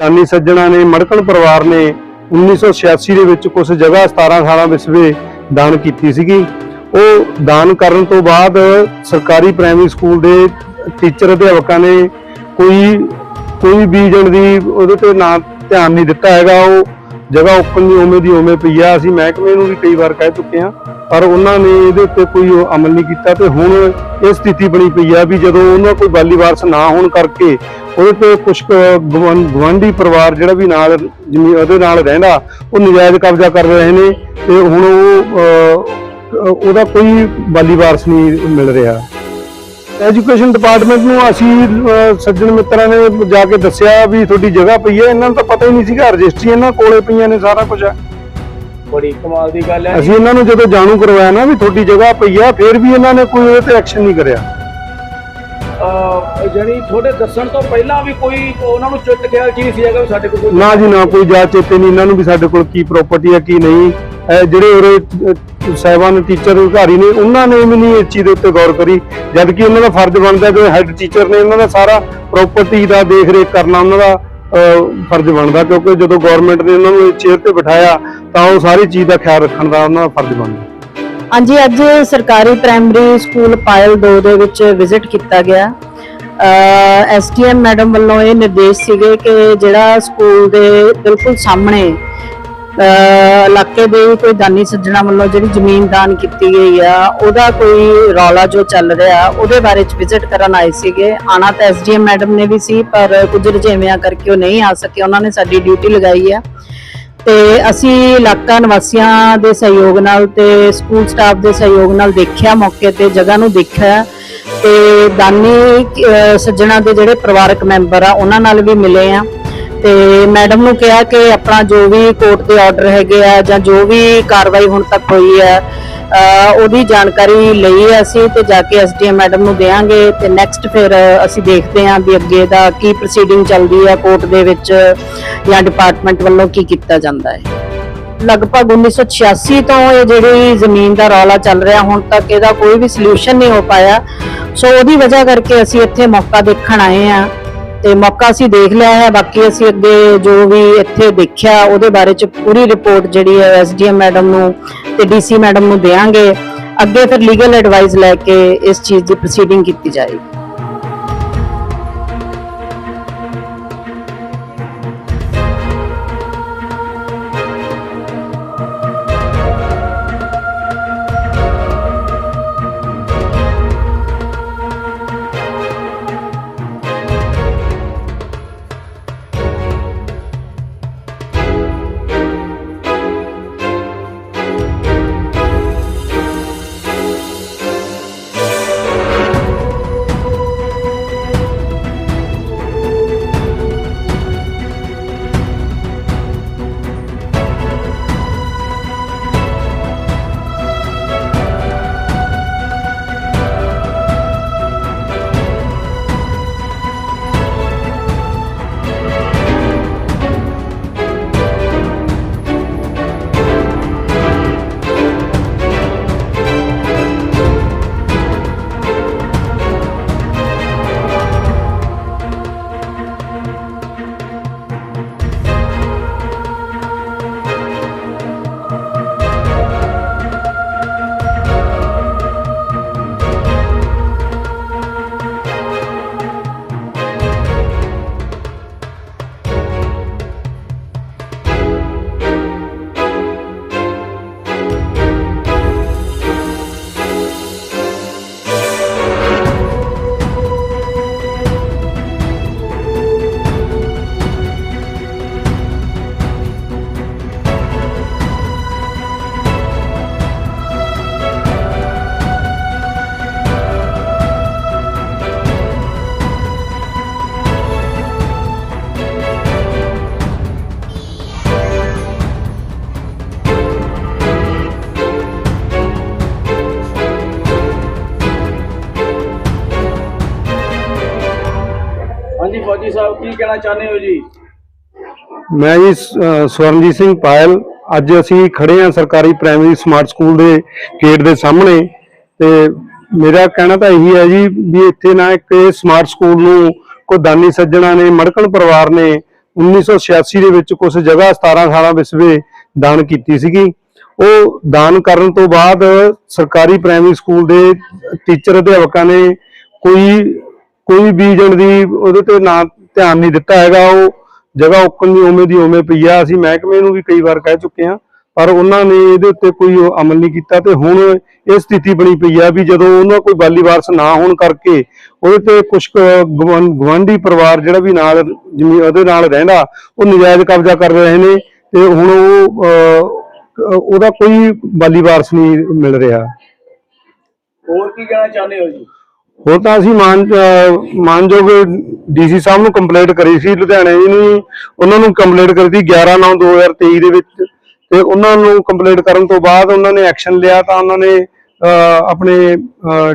ਦਾਨੀ ਸੱਜਣਾ ਨੇ ਮੜਕਣ ਪਰਿਵਾਰ ਨੇ 1986 ਦੇ ਵਿੱਚ ਕੁਝ ਜਗ੍ਹਾ 17 18 ਵਿਸਵੇ ਦਾਨ ਕੀਤੀ ਸੀਗੀ। ਉਹ ਦਾਨ ਕਰਨ ਤੋਂ ਬਾਅਦ ਸਰਕਾਰੀ ਪ੍ਰਾਇਮਰੀ ਸਕੂਲ ਦੇ ਟੀਚਰ ਅਧਿਆਪਕਾਂ ਨੇ ਕੋਈ ਕੋਈ ਵੀ ਜਣ ਦੀ ਉਹਦੇ ਤੇ ਨਾ ਧਿਆਨ ਨਹੀਂ ਦਿੱਤਾ ਹੈਗਾ। ਉਹ ਜਗ੍ਹਾ ਓਪਨ ਦੀ ਉਵੇਂ ਦੀ ਉਵੇਂ ਪਈ ਆ। ਅਸੀਂ ਮਹਿਕਮੇ ਨੂੰ ਵੀ ਕਈ ਵਾਰ ਕਹਿ ਚੁੱਕੇ ਆ ਪਰ ਉਹਨਾਂ ਨੇ ਇਹਦੇ ਉੱਤੇ ਕੋਈ ਅਮਲ ਨਹੀਂ ਕੀਤਾ ਤੇ ਹੁਣ ਇਹ ਸਥਿਤੀ ਬਣੀ ਪਈ ਆ ਵੀ ਜਦੋਂ ਉਹਨਾਂ ਕੋਈ ਬਾਲੀ ਵਾਰਸ ਨਾ ਹੋਣ ਕਰਕੇ ਉਹਦੇ ਤੇ ਕੁਝ ਗਵੰਡੀ ਪਰਿਵਾਰ ਜਿਹੜਾ ਵੀ ਨਾਲ ਜ਼ਮੀਨ ਉਹਦੇ ਨਾਲ ਰਹਿੰਦਾ, ਉਹ ਨਜਾਇਜ਼ ਕਬਜ਼ਾ ਕਰ ਰਹੇ ਨੇ ਤੇ ਹੁਣ ਉਹ ਉਹਦਾ ਕੋਈ ਬਾਲੀ ਵਾਰਸ ਨਹੀਂ ਮਿਲ ਰਿਹਾ। ਐਜੂਕੇਸ਼ਨ ਡਿਪਾਰਟਮੈਂਟ ਨੂੰ ਅਸੀਂ ਸੱਜਣ ਮਿੱਤਰਾਂ ਨੇ ਜਾ ਕੇ ਦੱਸਿਆ ਵੀ ਤੁਹਾਡੀ ਜਗ੍ਹਾ ਪਈ ਹੈ। ਇਹਨਾਂ ਨੂੰ ਤਾਂ ਪਤਾ ਹੀ ਨਹੀਂ ਸੀਗਾ ਰਜਿਸਟਰੀ ਇਹਨਾਂ ਕੋਲੇ ਪਈਆਂ ਨੇ ਸਾਰਾ ਕੁਝ ਬੜੀ ਕਮਾਲ ਦੀ ਗੱਲ ਹੈ ਅਸੀਂ ਇਹਨਾਂ ਨੂੰ ਜਦੋਂ ਜਾਣੂ ਕਰਵਾਇਆ ਨਾ ਵੀ ਤੁਹਾਡੀ ਜਗ੍ਹਾ ਪਈ ਆ ਫਿਰ ਵੀ ਇਹਨਾਂ ਨੇ ਕੋਈ ਉਹਦੇ ਤੇ ਐਕਸ਼ਨ ਨਹੀਂ ਕਰਿਆ। ਜਾਣੀ ਤੁਹਾਡੇ ਦੱਸਣ ਤੋਂ ਪਹਿਲਾਂ ਵੀ ਕੋਈ ਉਹਨਾਂ ਨੂੰ ਚਿੱਤ ਖਿਆਲ ਚੀਜ਼ ਸੀ ਹੈਗਾ ਸਾਡੇ ਕੋਲ ਨਾ ਜੀ ਨਾ ਕੋਈ ਜਾ ਚੇਤੇ ਨਹੀਂ ਇਹਨਾਂ ਨੂੰ ਵੀ ਸਾਡੇ ਕੋਲ ਕੀ ਪ੍ਰਾਪਰਟੀ ਆ ਕੀ ਨਹੀਂ। ਜਿਹੜੇ ਉਰੇ ਅਹ, ਟੀਚਰ ਅਧਿਕਾਰੀ ਨੇ ਉਹਨਾਂ ਨੇ ਵੀ ਨਹੀਂ ਇਸ ਚੀਜ਼ ਦੇ ਉੱਤੇ ਗੌਰ ਕਰੀ। ਜਦ ਕਿ ਉਹਨਾਂ ਦਾ ਫਰਜ਼ ਬਣਦਾ ਕਿ ਹੈੱਡ ਟੀਚਰ ਨੇ ਉਹਨਾਂ ਦਾ ਸਾਰਾ ਪ੍ਰਾਪਰਟੀ ਦਾ ਦੇਖ ਰੇਖ ਕਰਨਾ ਉਹਨਾਂ ਦਾ ਫਰਜ਼ ਬਣਦਾ। ਕਿਉਂਕਿ ਜਦੋਂ ਗਵਰਨਮੈਂਟ ਨੇ ਉਹਨਾਂ ਨੂੰ ਚੇਅਰ ਤੇ ਬਿਠਾਇਆ ਤਾਂ ਉਹ ਸਾਰੀ ਚੀਜ਼ ਦਾ ਖਿਆਲ ਰੱਖਣ ਦਾ ਉਹਨਾਂ ਦਾ ਫਰਜ਼ ਬਣਦਾ। ਹਾਂਜੀ ਅੱਜ ਸਰਕਾਰੀ ਪ੍ਰਾਇਮਰੀ ਸਕੂਲ ਪਾਇਲ 2 ਦੇ ਵਿੱਚ ਵਿਜ਼ਿਟ ਕੀਤਾ ਗਿਆ। ਐਸਟੀਐਮ ਮੈਡਮ ਵੱਲੋਂ ਇਹ ਨਿਰਦੇਸ਼ ਸੀਗੇ ਕਿ ਜਿਹੜਾ ਸਕੂਲ ਦੇ ਬਿਲਕੁਲ ਸਾਹਮਣੇ ਇਲਾਕੇ ਦੇ ਕੋਈ ਦਾਨੀ ਸੱਜਣਾ ਵੱਲੋਂ ਜਿਹੜੀ ਜ਼ਮੀਨ ਦਾਨ ਕੀਤੀ ਗਈ ਆ ਉਹਦਾ ਕੋਈ ਰੌਲਾ ਜੋ ਚੱਲ ਰਿਹਾ ਉਹਦੇ ਬਾਰੇ ਚ ਵਿਜ਼ਿਟ ਕਰਨ ਆਏ ਸੀਗੇ। ਆਣਾ ਤਾਂ ਐਸਡੀਐਮ ਮੈਡਮ ਨੇ ਵੀ ਸੀ ਪਰ ਕੁਝ ਰੁਝੇਵਿਆਂ ਕਰਕੇ ਉਹ ਨਹੀਂ ਆ ਸਕੇ। ਉਹਨਾਂ ਨੇ ਸਾਡੀ ਡਿਊਟੀ ਲਗਾਈ ਆ। ਤੇ ਅਸੀਂ ਇਲਾਕਾ ਨਿਵਾਸੀਆਂ ਦੇ ਸਹਿਯੋਗ ਨਾਲ ਤੇ ਸਕੂਲ ਸਟਾਫ ਦੇ ਸਹਿਯੋਗ ਨਾਲ ਦੇਖਿਆ ਮੌਕੇ ਤੇ ਜਗ੍ਹਾ ਨੂੰ ਦੇਖਿਆ। ਤੇ ਦਾਨੀ ਅਹ, ਸੱਜਣਾ ਦੇ ਜਿਹੜੇ ਪਰਿਵਾਰਕ ਮੈਂਬਰ ਆ ਉਹਨਾਂ ਨਾਲ ਵੀ ਮਿਲੇ ਆ। ਤੇ ਮੈਡਮ ਨੂੰ ਕਿਹਾ ਕਿ ਆਪਣਾ ਜੋ ਵੀ ਕੋਰਟ ਦੇ ਆਰਡਰ ਹੈਗੇ ਆ ਜਾਂ ਜੋ ਵੀ ਕਾਰਵਾਈ ਹੁਣ ਤੱਕ ਹੋਈ ਹੈ ਉਹਦੀ ਜਾਣਕਾਰੀ ਲਈ ਅਸੀਂ ਤੇ ਜਾ ਕੇ ਐਸਡੀਐਮ ਮੈਡਮ ਨੂੰ ਦੇਵਾਂਗੇ ਤੇ ਨੈਕਸਟ ਫਿਰ ਅਸੀਂ ਦੇਖਦੇ ਹਾਂ ਵੀ ਅੱਗੇ ਦਾ ਕੀ ਪ੍ਰੋਸੀਡਿੰਗ ਚੱਲਦੀ ਹੈ ਕੋਰਟ ਦੇ ਵਿੱਚ ਜਾਂ ਡਿਪਾਰਟਮੈਂਟ ਵੱਲੋਂ ਕੀ ਕੀਤਾ ਜਾਂਦਾ ਹੈ। ਲਗਭਗ 1986 ਤੋਂ ਇਹ ਜਿਹੜੀ ਜ਼ਮੀਨ ਦਾ ਰੌਲਾ ਚੱਲ ਰਿਹਾ, ਹੁਣ ਤੱਕ ਇਹਦਾ ਕੋਈ ਵੀ ਸੋਲੂਸ਼ਨ ਨਹੀਂ ਹੋ ਪਾਇਆ। ਸੋ ਉਹਦੀ ਵਜ੍ਹਾ ਕਰਕੇ ਅਸੀਂ ਇੱਥੇ ਮੌਕਾ ਦੇਖਣ ਆਏ ਆ। ਤੇ ਮੌਕਾ ਅਸੀਂ ਦੇਖ ਲਿਆ ਹੈ। ਬਾਕੀ ਅਸੀਂ ਅੱਗੇ ਜੋ ਵੀ ਇੱਥੇ ਦੇਖਿਆ, ਉਹਦੇ ਬਾਰੇ ਚ ਪੂਰੀ ਰਿਪੋਰਟ ਜਿਹੜੀ ਹੈ ਐਸਡੀਐਮ ਮੈਡਮ ਨੂੰ ਤੇ ਡੀਸੀ ਮੈਡਮ ਨੂੰ ਦੇਵਾਂਗੇ ਅੱਗੇ ਫਿਰ ਲੀਗਲ ਐਡਵਾਈਸ ਲੈ ਕੇ ਇਸ ਚੀਜ਼ ਦੀ ਪ੍ਰੋਸੀਡਿੰਗ ਕੀਤੀ ਜਾਏਗੀ। ਕਹਿਣਾ ਚਾਹੁੰਦੇ ਹੋ ਜੀ? ਮੈਂ ਜੀ, ਸ- ਸਵਰਨਜੀਤ ਸਿੰਘ ਪਾਇਲ, ਅੱਜ ਅਸੀਂ ਖੜੇ ਹਾਂ ਸਰਕਾਰੀ ਪ੍ਰਾਇਮਰੀ ਸਮਾਰਟ ਸਕੂਲ ਦੇ ਗੇਟ ਦੇ ਸਾਹਮਣੇ ਤੇ ਮੇਰਾ ਕਹਿਣਾ ਤਾਂ ਇਹੀ ਹੈ ਜੀ ਵੀ ਇੱਥੇ ਨਾ ਇੱਕ ਸਮਾਰਟ ਸਕੂਲ ਨੂੰ ਕੋਈ ਦਾਨੀ ਸੱਜਣਾ ਨੇ, ਮੜਕਣ ਪਰਿਵਾਰ ਨੇ 1986 ਦੇ ਵਿੱਚ ਕੁਝ ਜਗ੍ਹਾ 17 18 ਵਿਸਵੇ ਦਾਨ ਕੀਤੀ ਸੀਗੀ। ਉਹ ਦਾਨ ਕਰਨ ਤੋਂ ਬਾਅਦ ਸਰਕਾਰੀ ਪ੍ਰਾਇਮਰੀ ਸਕੂਲ ਦੇ ਟੀਚਰ, ਅਧਿਆਪਕਾਂ ਨੇ ਕੋਈ ਕੋਈ ਵੀ ਜਣ ਦੀ ਉਹਦੇ ਤੇ ਨਾ ਧਿਆਨ ਨਹੀਂ ਦਿੱਤਾ ਹੈਗਾ, ਉਹ ਜਗ੍ਹਾ ਉੱਕਣ ਦੀ ਉਵੇਂ ਦੀ ਉਵੇਂ ਪਈ ਆ। ਅਸੀਂ ਮਹਿਕਮੇ ਨੂੰ ਵੀ ਕਈ ਵਾਰ ਕਹਿ ਚੁੱਕੇ ਹਾਂ, ਪਰ ਉਹਨਾਂ ਨੇ ਇਹਦੇ ਉੱਤੇ ਕੋਈ ਅਮਲ ਨਹੀਂ ਕੀਤਾ ਤੇ ਹੁਣ ਇਹ ਸਥਿਤੀ ਬਣੀ ਪਈ ਆ ਵੀ ਜਦੋਂ ਉਹਨਾਂ ਕੋਈ ਬਾਲੀ ਵਾਰਸ ਨਾ ਹੋਣ ਕਰਕੇ ਉਹਦੇ ਤੇ ਕੁਝ ਗਵਾਂਢੀ ਪਰਿਵਾਰ ਜਿਹੜਾ ਵੀ ਨਾਲ ਜ਼ਮੀਨ ਉਹਦੇ ਨਾਲ ਰਹਿੰਦਾ, ਉਹ ਨਜਾਇਜ਼ ਕਬਜ਼ਾ ਕਰ ਰਹੇ ਨੇ ਤੇ ਹੁਣ ਉਹ ਉਹਦਾ ਕੋਈ ਬਾਲੀ ਵਾਰਸ ਨਹੀਂ ਮਿਲ ਰਿਹਾ। ਹੋਰ ਕੀ ਕਹਿਣਾ ਚਾਹੁੰਦੇ ਹੋ ਜੀ? ਹੋਰ ਤਾਂ ਅਸੀਂ ਮਾਨ ਅਹ ਮਾਨਯੋਗ ਡੀਸੀ ਸਾਹਿਬ ਨੂੰ ਕੰਪਲੇਂਟ ਕਰੀ ਸੀ, ਲੁਧਿਆਣੇ ਜੀ ਨੂੰ ਉਹਨਾਂ ਨੂੰ ਕੰਪਲੇਂਟ ਕਰੀ ਸੀ 11 9 2023 ਦੇ ਵਿੱਚ। ਤੇ ਉਹਨਾਂ ਨੂੰ ਕੰਪਲੇਂਟ ਕਰਨ ਤੋਂ ਬਾਅਦ ਉਹਨਾਂ ਨੇ ਐਕਸ਼ਨ ਲਿਆ ਤਾਂ ਉਹਨਾਂ ਨੇ, ਅਹ, ਆਪਣੇ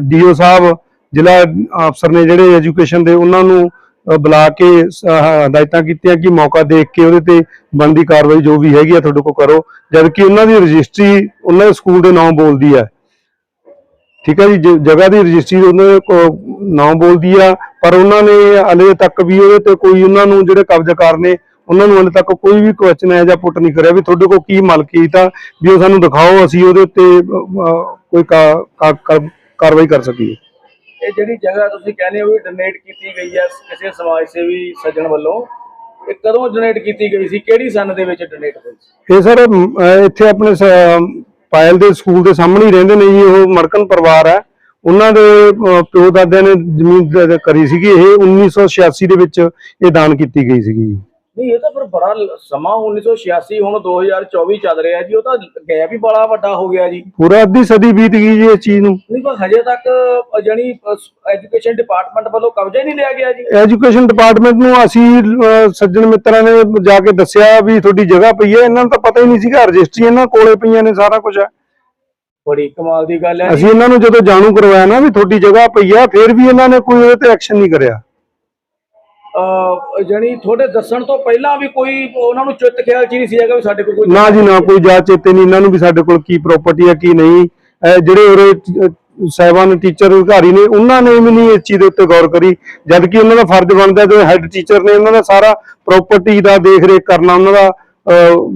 ਡੀਓ ਸਾਹਿਬ, ਜ਼ਿਲ੍ਹਾ ਅਫਸਰ ਨੇ ਜਿਹੜੇ ਐਜੂਕੇਸ਼ਨ ਦੇ ਉਹਨਾਂ ਨੂੰ ਬੁਲਾ ਕੇ ਹਦਾਇਤਾਂ ਕੀਤੀਆਂ ਕਿ ਮੌਕਾ ਦੇਖ ਕੇ ਉਹਦੇ ਤੇ ਬਣਦੀ ਕਾਰਵਾਈ ਜੋ ਵੀ ਹੈਗੀ ਆ ਤੁਹਾਡੇ ਕੋਲ ਕਰੋ। ਜਦਕਿ ਉਹਨਾਂ ਦੀ ਰਜਿਸਟਰੀ ਉਹਨਾਂ ਦੇ ਸਕੂਲ ਦੇ ਨਾਮ ਬੋਲਦੀ ਹੈ ਠੀਕ ਹੈ ਜੀ ਜ- ਜਗ੍ਹਾ ਦੀ ਰਜਿਸਟਰੀ ਉਹਨਾਂ ਦੇ ਕੋ- ਨਾਮ ਬੋਲਦੀ ਆ ਪਰ ਉਹਨਾਂ ਨੇ ਹਲੇ ਤੱਕ ਵੀ ਉਹਦੇ ਤੇ ਕੋਈ ਉਹਨਾਂ ਨੂੰ ਜਿਹੜੇ ਕਬਜ਼ਾਕਾਰ ਨੇ ਉਹਨਾਂ ਨੂੰ ਹਲੇ ਤੱਕ ਕੋਈ ਵੀ ਕੁਐਸਚਨ ਹੈ ਜਾਂ ਪੁੱਟ ਨਹੀਂ ਕਰਿਆ ਵੀ ਤੁਹਾਡੇ ਕੋਲ ਕੀ ਮਲਕੀਤ ਆ ਵੀ ਉਹ ਸਾਨੂੰ ਦਿਖਾਓ ਅਸੀਂ ਉਹਦੇ ਉੱਤੇ ਅਹ, ਅਹ, ਕੋਈ ਕਾ- ਕਾ- ਕਾ- ਕਾਰਵਾਈ ਕਰ ਸਕੀਏ। ਇਹ ਜਿਹੜੀ ਜਗ੍ਹਾ ਤੁਸੀਂ ਕਹਿੰਦੇ ਹੋ ਵੀ ਡੋਨੇਟ ਕੀਤੀ ਗਈ ਹੈ ਕਿਸੇ ਸਮਾਜ ਸੇਵੀ ਸੱਜਣ ਵੱਲੋਂ ਇਹ ਕਦੋਂ ਡੋਨੇਟ ਕੀਤੀ ਗਈ ਸੀ? ਕਿਹੜੀ ਸਨ ਦੇ ਵਿੱਚ ਡੋਨੇਟ ਹੋਈ ਸੀ? ਇਹ ਸਰ ਅਮ, ਅਹ, ਇੱਥੇ ਆਪਣੇ ਸ- ਪਾਇਲ ਦੇ ਸਕੂਲ ਦੇ ਸਾਹਮਣੇ ਹੀ ਰਹਿੰਦੇ ਨੇ ਜੀ, ਉਹ ਮਰਕਨ ਪਰਿਵਾਰ ਹੈ। ਉਹਨਾਂ ਦੇ ਪਿਓ ਦਾਦਿਆਂ ਨੇ ਜ਼ਮੀਨ ਕਰੀ ਸੀਗੀ, ਇਹ 1986 ਦੇ ਵਿੱਚ ਇਹ ਦਾਨ ਕੀਤੀ ਗਈ ਸੀਗੀ ਜੀ। ਨਹੀਂ ਇਹ ਤਾਂ ਫਿਰ ਬੜਾ ਸਮਾਂ 1986 ਹੁਣ 2024 ਚੱਲ ਰਿਹਾ ਜੀ ਉਹ ਤਾਂ ਗੈਪ ਹੀ ਬੜਾ ਵੱਡਾ ਹੋ ਗਿਆ ਜੀ। ਪੂਰਾ ਅੱਧੀ ਸਦੀ ਬੀਤ ਗਈ ਜੀ ਇਸ ਚੀਜ਼ ਨੂੰ। ਨਹੀਂ ਪਰ ਹਜੇ ਤੱਕ ਜਾਣੀ ਐਜੂਕੇਸ਼ਨ ਡਿਪਾਰਟਮੈਂਟ ਵੱਲੋਂ ਕਬਜ਼ਾ ਹੀ ਨਹੀਂ ਲਿਆ ਗਿਆ ਜੀ। ਐਜੂਕੇਸ਼ਨ ਡਿਪਾਰਟਮੈਂਟ ਨੂੰ ਅਸੀਂ ਸੱਜਣ ਮਿੱਤਰਾਂ ਨੇ ਜਾ ਕੇ ਦੱਸਿਆ ਵੀ ਤੁਹਾਡੀ ਜਗ੍ਹਾ ਪਈ ਹੈ ਇਹਨਾਂ ਨੂੰ ਤਾਂ ਪਤਾ ਹੀ ਨਹੀਂ ਸੀਗਾ ਰਜਿਸਟਰੀ ਇਹਨਾਂ ਕੋਲੇ ਪਈਆਂ ਨੇ ਸਾਰਾ ਕੁਝ ਹੈ ਬੜੀ ਕਮਾਲ ਦੀ ਗੱਲ ਹੈ ਅਸੀਂ ਇਹਨਾਂ ਨੂੰ ਜਦੋਂ ਜਾਣੂ ਕਰਵਾਇਆ ਨਾ ਵੀ ਤੁਹਾਡੀ ਜਗ੍ਹਾ ਪਈ ਹੈ ਫਿਰ ਵੀ ਇਹਨਾਂ ਨੇ ਕੋਈ ਉਹਦੇ ਤੇ ਐਕਸ਼ਨ ਨਹੀਂ ਕਰਿਆ। ਜਾਣੀ ਤੁਹਾਡੇ ਦੱਸਣ ਤੋਂ ਪਹਿਲਾਂ ਵੀ ਕੋਈ ਉਹਨਾਂ ਨੂੰ ਚਿੱਤ ਖਿਆਲ ਚ ਨਹੀਂ ਸੀ ਹੈਗਾ ਵੀ ਸਾਡੇ ਕੋਲ ਕੋਈ ਨਾ ਜੀ ਨਾ ਕੋਈ ਜਾ ਚੇਤੇ ਨਹੀਂ ਇਹਨਾਂ ਨੂੰ ਵੀ ਸਾਡੇ ਕੋਲ ਕੀ ਪ੍ਰਾਪਰਟੀ ਹੈ ਕੀ ਨਹੀਂ। ਜਿਹੜੇ ਉਰੇ ਅਹ, ਟੀਚਰ ਅਧਿਕਾਰੀ ਨੇ ਉਹਨਾਂ ਨੇ ਵੀ ਨਹੀਂ ਇਸ ਚੀਜ਼ ਦੇ ਉੱਤੇ ਗੌਰ ਕਰੀ। ਜਦ ਕਿ ਉਹਨਾਂ ਦਾ ਫਰਜ਼ ਬਣਦਾ ਜੋ ਹੈੱਡ ਟੀਚਰ ਨੇ ਉਹਨਾਂ ਦਾ ਸਾਰਾ ਪ੍ਰਾਪਰਟੀ ਦਾ ਦੇਖ ਰੇਖ ਕਰਨਾ ਉਹਨਾਂ ਦਾ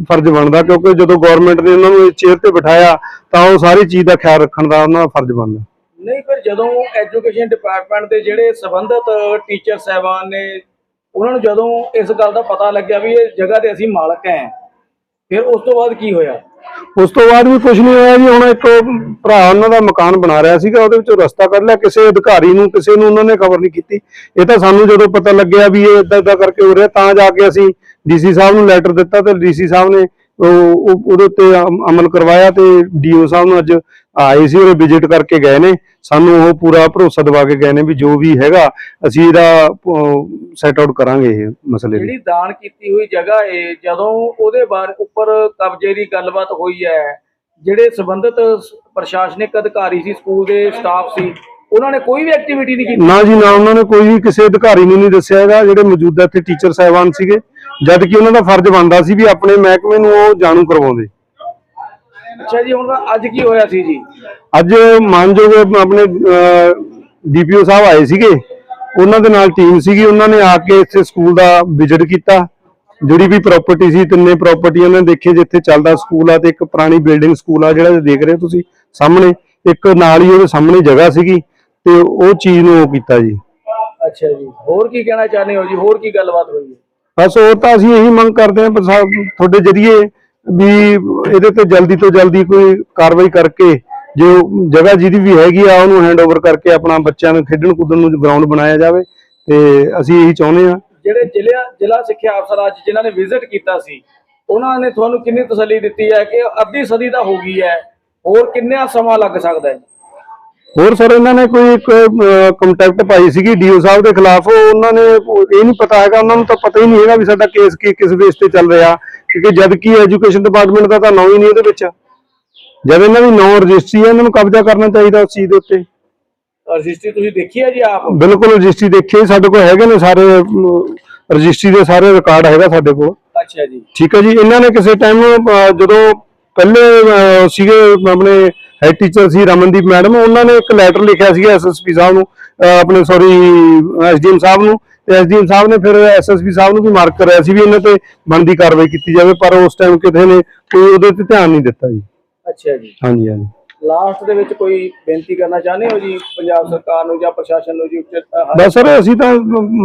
ਫਰਜ਼ ਬਣਦਾ। ਕਿਉਂਕਿ ਜਦੋਂ ਗਵਰਨਮੈਂਟ ਨੇ ਉਹਨਾਂ ਨੂੰ ਇਸ ਚੇਅਰ ਤੇ ਬਿਠਾਇਆ ਤਾਂ ਉਹ ਸਾਰੀ ਚੀਜ਼ ਦਾ ਖਿਆਲ ਰੱਖਣ ਦਾ ਉਹਨਾਂ ਦਾ ਫਰਜ਼ ਬਣਦਾ। ਨਹੀਂ, ਫਿਰ ਜਦੋਂ ਐਜੂਕੇਸ਼ਨ ਡਿਪਾਰਟਮੈਂਟ ਦੇ ਜਿਹੜੇ ਸੰਬੰਧਿਤ ਟੀਚਰ ਸਹਿਬਾਨ ਨੇ, ਉਹਨਾਂ ਨੂੰ ਜਦੋਂ ਇਸ ਗੱਲ ਦਾ ਪਤਾ ਲੱਗਿਆ ਵੀ ਇਹ ਜਗ੍ਹਾ ਦੇ ਅਸੀਂ ਮਾਲਕ ਹੈ, ਫਿਰ ਉਸ ਤੋਂ ਬਾਅਦ ਕੀ ਹੋਇਆ? ਉਸ ਤੋਂ ਬਾਅਦ ਵੀ ਕੁਝ ਨਹੀਂ ਹੋਇਆ ਜੀ, ਹੁਣ ਇੱਕ ਭਰਾ ਉਹਨਾਂ ਦਾ ਮਕਾਨ ਬਣਾ ਰਿਹਾ ਸੀਗਾ, ਉਹਦੇ ਵਿੱਚੋਂ ਰਸਤਾ ਕੱਢ ਲਿਆ, ਕਿਸੇ ਅਧਿਕਾਰੀ ਨੂੰ, ਕਿਸੇ ਨੂੰ ਉਹਨਾਂ ਨੇ ਖਬਰ ਨਹੀਂ ਕੀਤੀ। ਇਹ ਤਾਂ ਸਾਨੂੰ ਜਦੋਂ ਪਤਾ ਲੱਗਿਆ ਵੀ ਇਹ ਇਦਾਂ ਇਦਾਂ ਕਰਕੇ ਹੋ ਰਿਹਾ, ਤਾਂ ਜਾ ਕੇ ਅਸੀਂ ਡੀਸੀ ਸਾਹਿਬ ਨੂੰ ਲੈਟਰ ਦਿੱਤਾ ਤੇ ਡੀਸੀ ਸਾਹਿਬ ਨੇ ਉਹ, ਉਹ- ਉਹਦੇ ਉੱਤੇ ਅਮਲ ਕਰਵਾਇਆ ਤੇ ਡੀਓ ਸਾਹਿਬ ਨੂੰ ਅੱਜ ਆਏ ਸੀ ਉਹ ਵਿਜ਼ਿਟ ਕਰਕੇ ਗਏ ਨੇ। ਸਾਨੂੰ ਉਹ ਪੂਰਾ ਭਰੋਸਾ ਦਿਵਾ ਕੇ ਗਏ ਨੇ ਵੀ ਜੋ ਵੀ ਹੈਗਾ ਅਸੀਂ ਇਹਦਾ ਸੈਟ ਆਊਟ ਕਰਾਂਗੇ ਇਹ ਮਸਲੇ ਦੀ। ਜਿਹੜੀ ਦਾਨ ਕੀਤੀ ਹੋਈ ਜਗ੍ਹਾ ਏ ਜਦੋਂ ਉਹਦੇ ਬਾਰੇ ਉੱਪਰ ਕਬਜ਼ੇ ਦੀ ਗੱਲਬਾਤ ਹੋਈ ਹੈ ਜਿਹੜੇ ਸੰਬੰਧਿਤ ਪ੍ਰਸ਼ਾਸਨਿਕ ਅਧਿਕਾਰੀ ਸੀ ਸਕੂਲ ਦੇ ਸਟਾਫ ਸੀ ਉਹਨਾਂ ਨੇ ਕੋਈ ਵੀ ਐਕਟੀਵਿਟੀ ਨਹੀਂ ਕੀਤੀ? ਨਾ ਜੀ ਨਾ ਉਹਨਾਂ ਨੇ ਕੋਈ ਵੀ ਕਿਸੇ ਅਧਿਕਾਰੀ ਨੂੰ ਨਹੀਂ ਦੱਸਿਆ ਹੈਗਾ ਜਿਹੜੇ ਮੌਜੂਦਾ ਇੱਥੇ ਟੀਚਰ ਸਾਹਿਬਾਨ ਸੀਗੇ ਜਦ ਕਿ ਉਹਨਾਂ ਦਾ ਫਰਜ਼ ਬਣਦਾ ਸੀ ਵੀ ਆਪਣੇ ਮਹਿਕਮੇ ਨੂੰ ਉਹ ਜਾਣੂ ਕਰਵਾਉਂਦੇ। ਅੱਛਾ ਜੀ ਹੁਣ ਅੱਜ ਕੀ ਹੋਇਆ ਸੀ ਜੀ? ਅੱਜ ਮਾਨਯੋਗ ਆਪਣੇ ਡੀਪੀਓ ਸਾਹਿਬ ਆਏ ਸੀਗੇ। ਉਹਨਾਂ ਦੇ ਨਾਲ ਟੀਮ ਸੀਗੀ। ਉਹਨਾਂ ਨੇ ਆ ਕੇ ਇੱਥੇ ਸਕੂਲ ਦਾ ਵਿਜ਼ਿਟ ਕੀਤਾ। ਜਿਹੜੀ ਵੀ ਪ੍ਰਾਪਰਟੀ ਸੀ ਤਿੰਨੇ ਪ੍ਰਾਪਰਟੀਆਂ ਨੇ ਦੇਖੇ ਜਿੱਥੇ ਚੱਲਦਾ ਸਕੂਲ ਆ ਤੇ ਇੱਕ ਪੁਰਾਣੀ ਬਿਲਡਿੰਗ ਸਕੂਲ ਆ ਜਿਹੜਾ ਦੇਖ ਰਹੇ ਤੁਸੀਂ ਸਾਹਮਣੇ। ਇੱਕ ਨਾਲ ਹੀ ਉਹਦੇ ਸਾਹਮਣੇ ਜਗ੍ਹਾ ਸੀਗੀ ਤੇ ਉਹ ਚੀਜ਼ ਨੂੰ ਉਹ ਕੀਤਾ ਜੀ। ਅੱਛਾ ਜੀ। ਹੋਰ ਕੀ ਕਹਿਣਾ ਚਾਹੁੰਦੇ ਹੋ ਜੀ? ਹੋਰ ਕੀ ਗੱਲਬਾਤ ਹੋਈ ਹੈ? ਬਸ ਉਹ ਤਾਂ ਅਸੀਂ ਇਹੀ ਮੰਗ ਕਰਦੇ ਹਾਂ ਤੁਹਾਡੇ ਜਰੀਏ ਵੀ ਇਹਦੇ ਤੇ ਜਲਦੀ ਤੋਂ ਜਲਦੀ ਕੋਈ ਕਾਰਵਾਈ ਕਰਕੇ ਜੋ ਜਗ੍ਹਾ ਜਿਹਦੀ ਵੀ ਹੈਗੀ ਆ ਉਹਨੂੰ ਹੈਂਡਓਵਰ ਕਰਕੇ ਆਪਣਾ ਬੱਚਿਆਂ ਨੂੰ ਖੇਡਣ ਕੁੱਦਣ ਨੂੰ ਗਰਾਊਂਡ ਬਣਾਇਆ ਜਾਵੇ ਤੇ ਅਸੀਂ ਇਹੀ ਚਾਹੁੰਦੇ ਹਾਂ। ਜਿਹੜੇ ਜ਼ਿਲ੍ਹਾ ਜ਼ਿਲ੍ਹਾ ਸਿੱਖਿਆ ਅਫਸਰ ਅੱਜ ਜਿਨ੍ਹਾਂ ਨੇ ਵਿਜ਼ਿਟ ਕੀਤਾ ਸੀ ਉਹਨਾਂ ਨੇ ਤੁਹਾਨੂੰ ਕਿੰਨੀ ਤਸੱਲੀ ਦਿੱਤੀ ਹੈ ਕਿ ਅੱਧੀ ਸਦੀ ਤਾਂ ਹੋ ਗਈ ਹੈ ਹੋਰ ਕਿੰਨਾ ਸਮਾਂ ਲੱਗ ਸਕਦਾ ਹੈ? ਹੋਰ ਸਰ ਇਹਨਾਂ ਨੇ ਕੋਈ ਕੰਟੈਕਟ ਪਾਈ ਸੀਗੀ ਡੀਓ ਸਾਹਿਬ ਦੇ ਖਿਲਾਫ ਉਹਨਾਂ ਨੇ ਇਹ ਨਹੀਂ ਪਤਾ ਹੈਗਾ ਉਹਨਾਂ ਨੂੰ ਤਾਂ ਪਤਾ ਹੀ ਨਹੀਂ ਹੈਗਾ ਵੀ ਸਾਡਾ ਕੇਸ ਕੀ ਕਿਸ ਬੇਸ ਤੇ ਚੱਲ ਰਿਹਾ ਕਿਉਂਕਿ ਜਦ ਕੀ ਐਜੂਕੇਸ਼ਨ ਡਿਪਾਰਟਮੈਂਟ ਦਾ ਤਾਂ ਨਾਂ ਹੀ ਨਹੀਂ ਉਹਦੇ ਵਿੱਚ। ਜਦ ਇਹਨਾਂ ਦੀ ਨੌ ਰਜਿਸਟਰੀ ਹੈ ਇਹਨਾਂ ਨੂੰ ਕਬਜ਼ਾ ਕਰਨਾ ਚਾਹੀਦਾ ਉਸ ਚੀਜ਼ ਦੇ ਉੱਤੇ। ਰਜਿਸਟਰੀ ਤੁਸੀਂ ਦੇਖੀ ਹੈ ਜੀ ਆਪ? ਬਿਲਕੁਲ ਰਜਿਸਟਰੀ ਦੇਖੀ ਸਾਡੇ ਕੋਲ ਹੈਗੇ ਨੇ ਸਾਰੇ ਰਜਿਸਟਰੀ ਦੇ ਸਾਰੇ ਰਿਕਾਰਡ ਹੈਗਾ ਸਾਡੇ ਕੋਲ। ਅੱਛਾ ਜੀ। ਠੀਕ ਹੈ ਜੀ ਇਹਨਾਂ ਨੇ ਕਿਸੇ ਟਾਈਮ ਜਦੋਂ ਪਹਿਲੇ ਸੀਗੇ ਆਪਣੇ ਹੈਡ ਟੀਚਰ ਸੀ ਰਮਨਦੀਪ ਮੈਡਮ ਉਹਨਾਂ ਨੇ ਇੱਕ ਲੈਟਰ ਲਿਖਿਆ ਸੀਗਾ ਐਸਐਸਪੀ ਸਾਹਿਬ ਨੂੰ ਆਪਣੇ ਸੌਰੀ ਐਸਡੀਐਮ ਸਾਹਿਬ ਨੂੰ। ਤੇ ਐਸਡੀਐਮ ਸਾਹਿਬ ਨੇ ਫਿਰ ਐਸਐਸਪੀ ਸਾਹਿਬ ਨੂੰ ਵੀ ਮਾਰਕ ਕਰਿਆ ਸੀ ਵੀ ਇਹਨਾਂ ਤੇ ਬਣਦੀ ਕਾਰਵਾਈ ਕੀਤੀ ਜਾਵੇ ਪਰ ਉਸ ਟਾਈਮ ਕਿਸੇ ਨੇ ਕੋਈ ਉਹਦੇ ਤੇ ਧਿਆਨ ਨਹੀਂ ਦਿੱਤਾ ਜੀ। ਅੱਛਾ ਜੀ। ਹਾਂਜੀ ਹਾਂਜੀ। ਲਾਸਟ ਦੇ ਵਿੱਚ ਕੋਈ ਬੇਨਤੀ ਕਰਨਾ ਚਾਹੁੰਦੇ ਹੋ ਜੀ ਪੰਜਾਬ ਸਰਕਾਰ ਨੂੰ ਜਾਂ ਪ੍ਰਸ਼ਾਸਨ ਨੂੰ ਜੀ ਉੱਚ ਬਸ ਸਰ ਅਸੀਂ ਤਾਂ